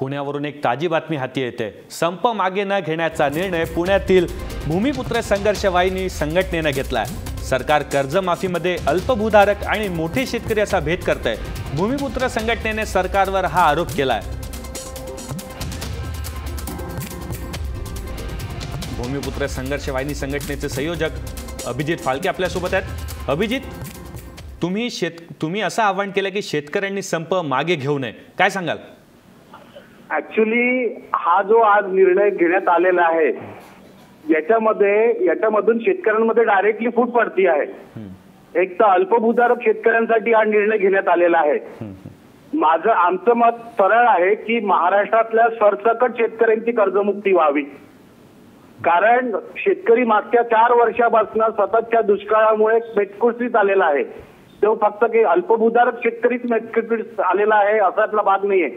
पुण्यावरून एक ताजी बातमी हाती येते. संप मागे न घेण्याचा निर्णय पुण्यातील भूमिपुत्र संघर्ष वाहिनी संघटनेनं घेतलाय. सरकार कर्जमाफीमध्ये अल्पभूधारक आणि मोठे शेतकरी असा भेद करतंय. भूमिपुत्र संघटनेने सरकारवर हा आरोप केलाय. भूमिपुत्र संघर्ष वाहिनी संघटनेचे संयोजक अभिजित फाळके आपल्यासोबत आहेत. अभिजित तुम्ही शेत तुम्ही असं आवाहन केलं की शेतकऱ्यांनी संप मागे घेऊ नये. काय सांगाल? ऍक्च्युली हा जो आज निर्णय घेण्यात आलेला आहे याच्यामध्ये याच्यामधून शेतकऱ्यांमध्ये डायरेक्टली फूट पडती आहे. एक तर अल्पभूधारक शेतकऱ्यांसाठी हा निर्णय घेण्यात आलेला आहे. माझं आमचं मत सरळ आहे की महाराष्ट्रातल्या सरसकट शेतकऱ्यांची कर्जमुक्ती व्हावी. कारण शेतकरी मागच्या चार वर्षापासून सततच्या दुष्काळामुळे मेटकुशीत आलेला आहे. तो फक्त काही अल्पभूधारक शेतकरीच मेटकुशीत आलेला आहे असातला भाग नाहीये.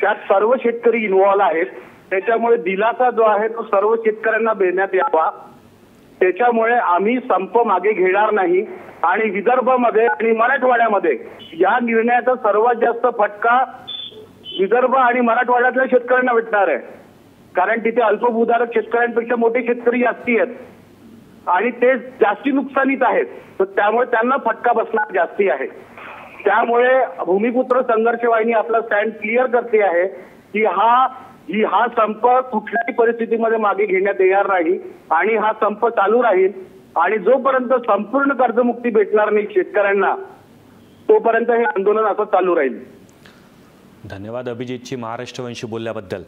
त्यात सर्व शेतकरी इन्व्हॉल्व आहेत. त्याच्यामुळे दिलासा जो आहे तो सर्व शेतकऱ्यांना देण्यात यावा. त्याच्यामुळे आम्ही संप मागे घेणार नाही. आणि विदर्भामध्ये आणि मराठवाड्यामध्ये या निर्णयाचा सर्वात जास्त फटका विदर्भ आणि मराठवाड्यातल्या शेतकऱ्यांना भेटणार आहे. कारण तिथे अल्पभूधारक शेतकऱ्यांपेक्षा मोठे शेतकरी जास्ती आहेत. आणि ते जास्ती नुकसानीत आहेत. तर त्यामुळे त्यांना फटका बसणार जास्ती आहे. त्यामुळे भूमिपुत्र संघर्ष वाहिनी आपला स्टँड क्लिअर करते आहे की हा ही हा संप कुठल्याही परिस्थितीमध्ये मागे घेण्यात येणार नाही आणि हा संप चालू राहील. आणि जोपर्यंत संपूर्ण कर्जमुक्ती भेटणार नाही शेतकऱ्यांना तोपर्यंत हे आंदोलन असं चालू राहील. धन्यवाद अभिजितची महाराष्ट्रवंशी बोलल्याबद्दल.